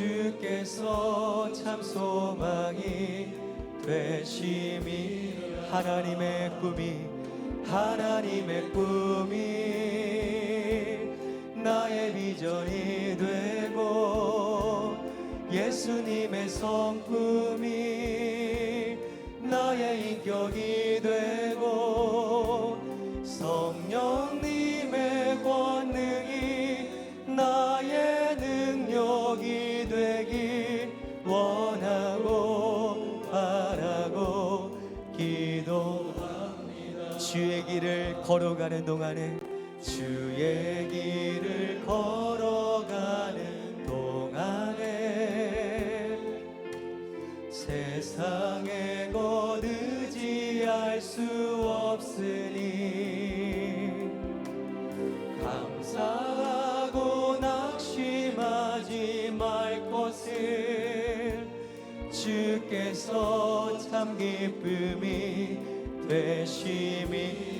주께서 참 소망이 되심이 하나님의 꿈이 하나님의 꿈이 나의 비전이 되고 예수님의 성품이 나의 인격이 되고 성 걸어가는 동안에 주의 길을 걸어가는 동안에 세상에 곧 의지할 수 없으니 감사하고 낙심하지 말 것을 주께서 참 기쁨이 되심이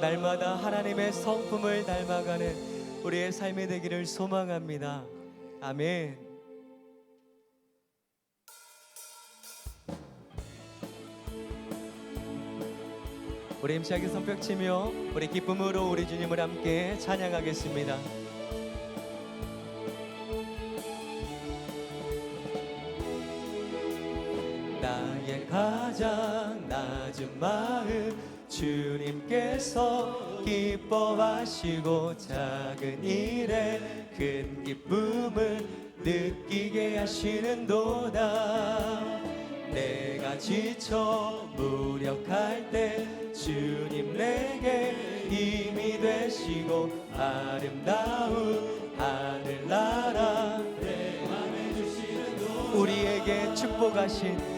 날마다 하나님의 성품을 닮아가는 우리의 삶이 되기를 소망합니다. 아멘. 우리 임시하게 손뼉 치며 우리 기쁨으로 우리 주님을 함께 찬양하겠습니다. 가장 낮은 마음 주님께서 기뻐하시고 작은 일에 큰 기쁨을 느끼게 하시는도다. 내가 지쳐 무력할 때 주님 내게 힘이 되시고 아름다운 하늘나라. 내맘에 주시는 도 우리에게 축복하신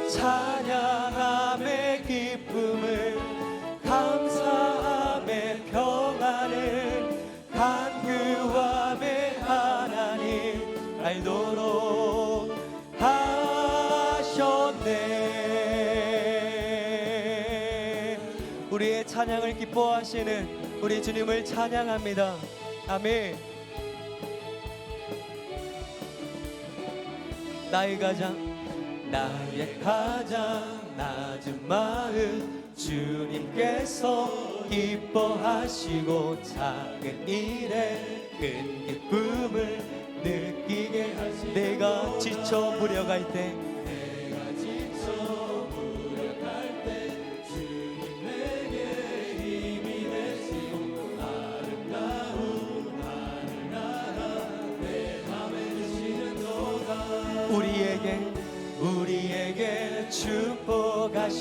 찬양함의 기쁨을 감사함의 평안을 간구함의 하나님 알도록 하셨네. 우리의 찬양을 기뻐하시는 우리 주님을 찬양합니다. 아멘. 나의 가장 나의 가장 낮은 마음 주님께서 기뻐하시고 작은 일에 큰 기쁨을 느끼게 하시 내가 지쳐 무력할 때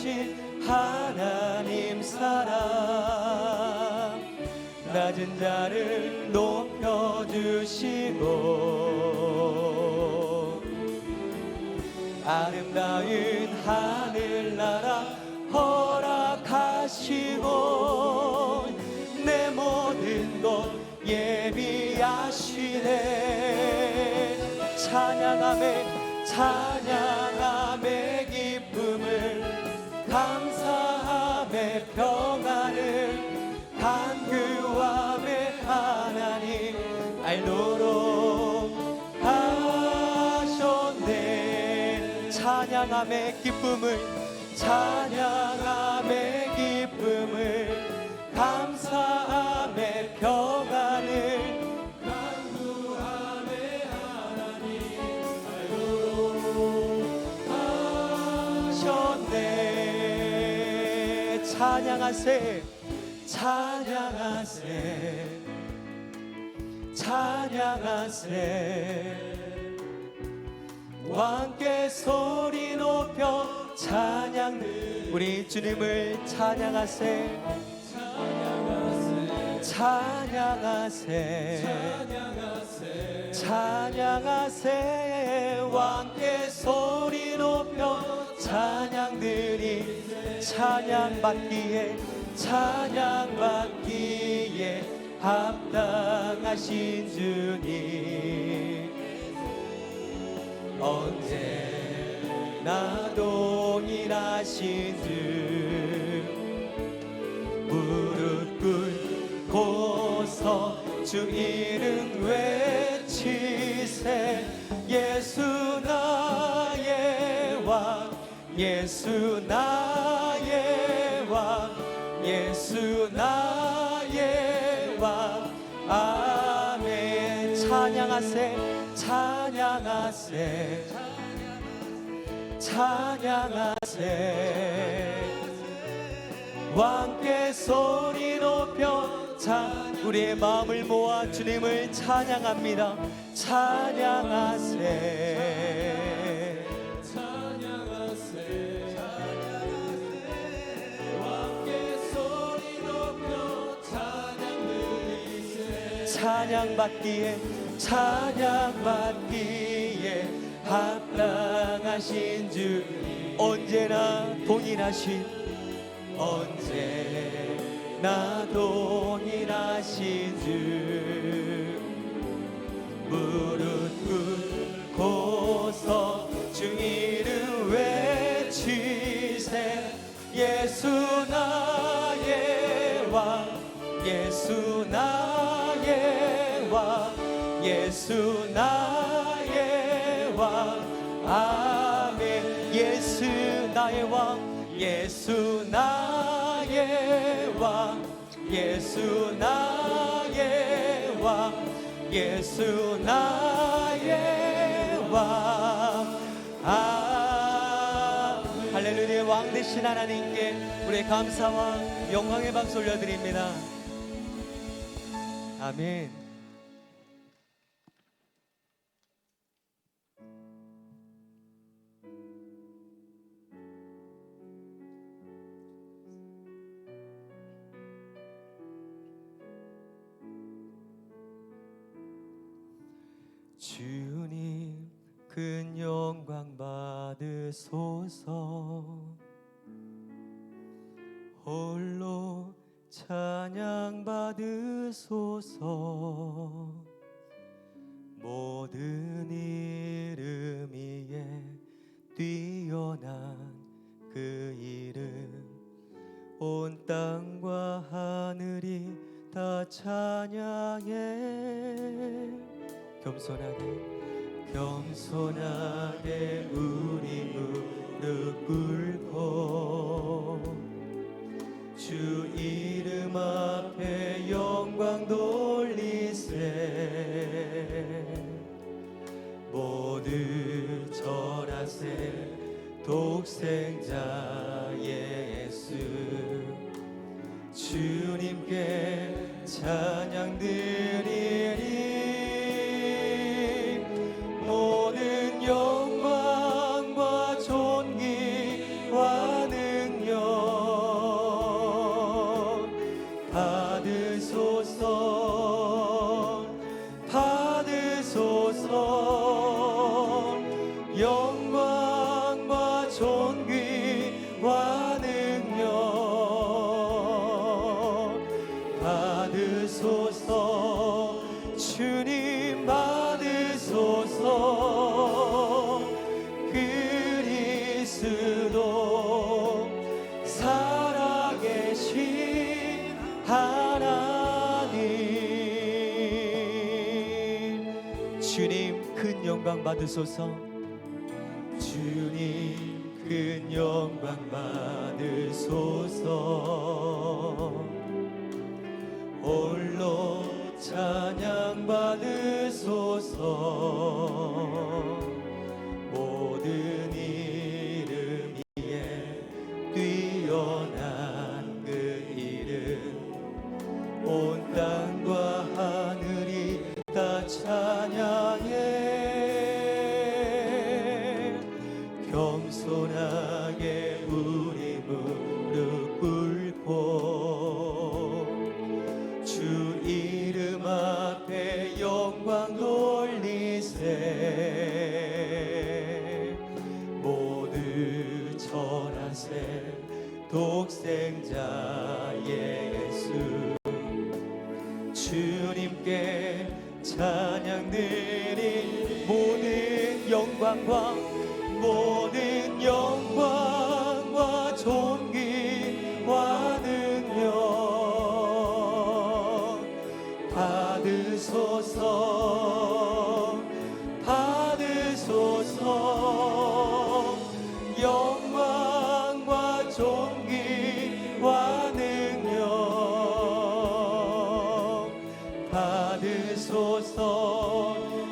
허락하신 하나님 사랑. 낮은 자를 높여주시고 아름다운 하늘나라 허락하시고 내 모든 것 예비하시네. 찬양함에 찬양 알도록 하셨네. 찬양함의 기쁨을 찬양함의 기쁨을 감사함의 평안을 간구함의 하나님 알도록 하셨네. 찬양하세 찬양하세 찬양하세. 왕께 소리 높여 찬양. 우리 주님을 찬양하세. 찬양하세. 찬양하세. 왕께 소리 높여 찬양들이 찬양받기에 찬양받기에 합당하신 주님 언제나 동일하신 주 무릎 꿇고서 주 이름 외치세. 예수 나의 왕 예수 나의 왕 예수 나의 찬양하세 찬양하세 찬양하세. 왕께 소리 높여 찬 우리의 마음을 모아 주님을 찬양합니다. 찬양하세. 찬양받기에 찬양받기에 합당하신 주 언제나 동일하신 언제나 동일하신 주. 무릎 꿇고서 주 이름 외치세 예수 나의 왕 예수 나의 왕 예수 나의 왕. 아멘. 예수 나의 왕. 예수 나의 왕. 예수 나의 왕. 예수 나의 왕. 아, 할렐루야. 왕 되신 하나님께 우리의 감사와 영광의 박수 올려드립니다. 아멘 찬양 받으소서. 모든 이름 위에 뛰어난 그 이름. 온 땅과 하늘이 다 찬양해. 겸손하게 겸손하게 우리 무릎 꿇고 독생자 영광 받으소서. 주님 큰 영광 받으소서 겸손하게 우리 무릎 꿇고 주 이름 앞에 영광 돌리세. 모두 전하세 독생자의 예수. 주님께 찬양 드린 모든 영광과 모든 영광과 존귀와 능력 받으소서 받으소서. 영광과 존귀와 능력 받으소서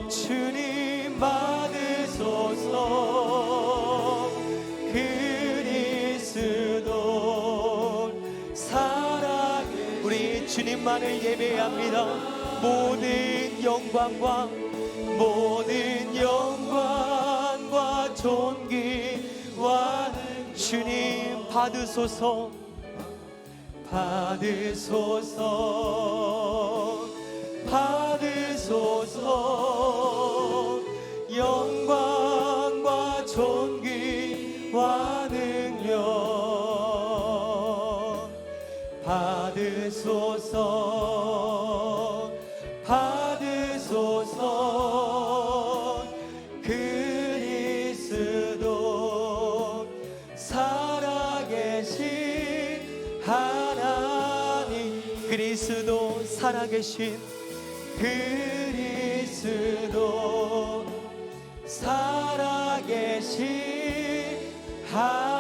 주님 받으소서 주님만을 예배합니다. 모든 영광과 모든 영광과 존귀와 주님 받으소서. 받으소서. 받으소서. 영광 그리스도 살아계신 그리스도 살아계신 하나님